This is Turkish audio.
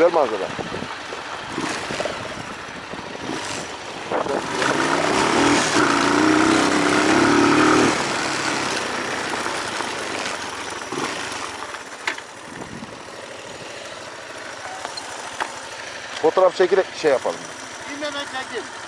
Güzel manzara. Fotoğraf çekerek şey yapalım. İn hemen çekil.